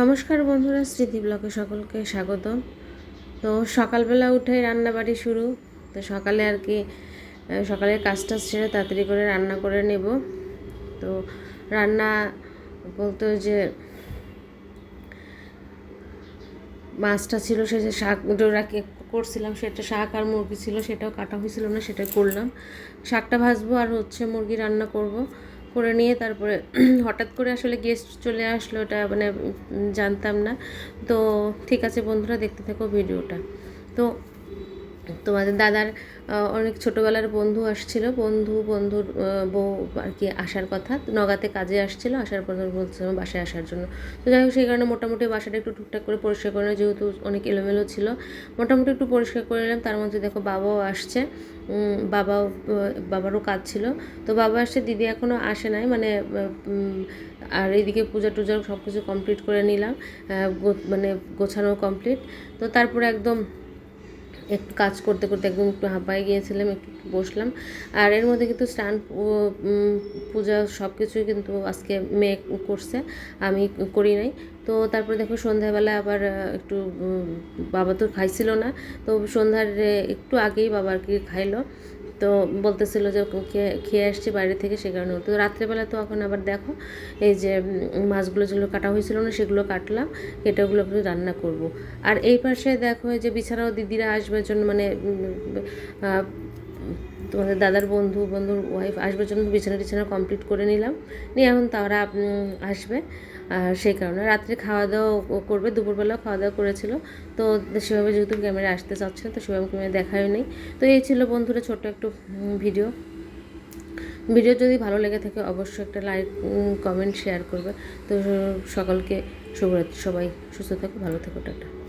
নমস্কার বন্ধুরা, স্মৃতি ব্লকে সকলকে স্বাগত তো সকালবেলা উঠে রান্নাবাড়ি শুরু। তো সকালে আর কি সকালের কাজটা সেরে তাড়াতাড়ি করে রান্না করে নেব। তো রান্না বলতে যে মাছটা ছিল সে যে শাক রাখি করছিলাম, সেটা শাক আর মুরগি ছিল, সেটাও কাটা হয়েছিল না, সেটাই করলাম। শাকটা ভাজবো আর হচ্ছে মুরগি রান্না করব। করে নিয়ে তারপরে হঠাৎ করে আসলে গেস্ট চলে আসলো ওটা মানে জানতাম না। তো ঠিক আছে বন্ধুরা, দেখতে থাকো ভিডিওটা তো তোমাদের দাদার অনেক ছোটোবেলার বন্ধু আসছিল। বন্ধু, বন্ধুর বউ আর কি আসার কথা। নগাতে কাজে আসছিল, আসার পর বলছিলাম বাসায় আসার জন্য। তো যাই হোক, সেই কারণে মোটামুটি বাসাটা একটু টুকটাক করে পরিষ্কার করে যেহেতু অনেক এলোমেলো ছিল। মোটামুটি একটু পরিষ্কার করে নিলাম, তার মধ্যে দেখো বাবাও আসছে। বাবাও বাবারও কাজ ছিল। তো বাবা আসছে, দিদি এখনও আসে নাই মানে আর এইদিকে পূজা টুজা সব কিছু কমপ্লিট করে নিলাম মানে গোছানো কমপ্লিট তো তারপরে একদম একটু কাজ করতে করতে একদম একটু হাঁপায়ে গিয়েছিলাম, একটু বসলাম। আর এর মধ্যে কিন্তু স্টান পূজা সব কিছুই কিন্তু আজকে মেয়ে করছে, আমি করি নাই। তো তারপরে দেখো সন্ধ্যাবেলা আবার একটু বাবা তো খাইছিল না, তো সন্ধ্যার একটু আগেই বাবা আর কি খাইলো। তো বলতেছিল যে খেয়ে- আসছি বাইরে থেকে সে কারণে। তো রাত্রেবেলা তো এখন আবার দেখো, এই যে মাছগুলো যেগুলো কাটা হয়েছিল না, সেগুলো কাটলাম, কেটে ওগুলো রান্না করব। আর এই পাশে দেখো যে বিছানাও দিদিরা আসবার জন্য মানে তোমাদের দাদার বন্ধু, বন্ধুর ওয়াইফ আসবার জন্য বিছানা টিছানা কমপ্লিট করে নিলাম। নিয়ে এখন তারা আসবে। আর সেই কারণে রাত্রে খাওয়া দাওয়া করবে, দুপুরবেলাও খাওয়া দাওয়া করেছিল। তো সেভাবে যেহেতু ক্যামেরা আসতে চাচ্ছে তো সেভাবে ক্যামেরা দেখাই নেই। তো এই ছিল বন্ধুরা ছোট্ট একটু ভিডিও ভিডিও যদি ভালো লেগে থাকে অবশ্যই একটা লাইক কমেন্ট শেয়ার করবে। তো সকলকে শুভরাত্রি, সবাই সুস্থ থাকো ভালো থেকো টাটা।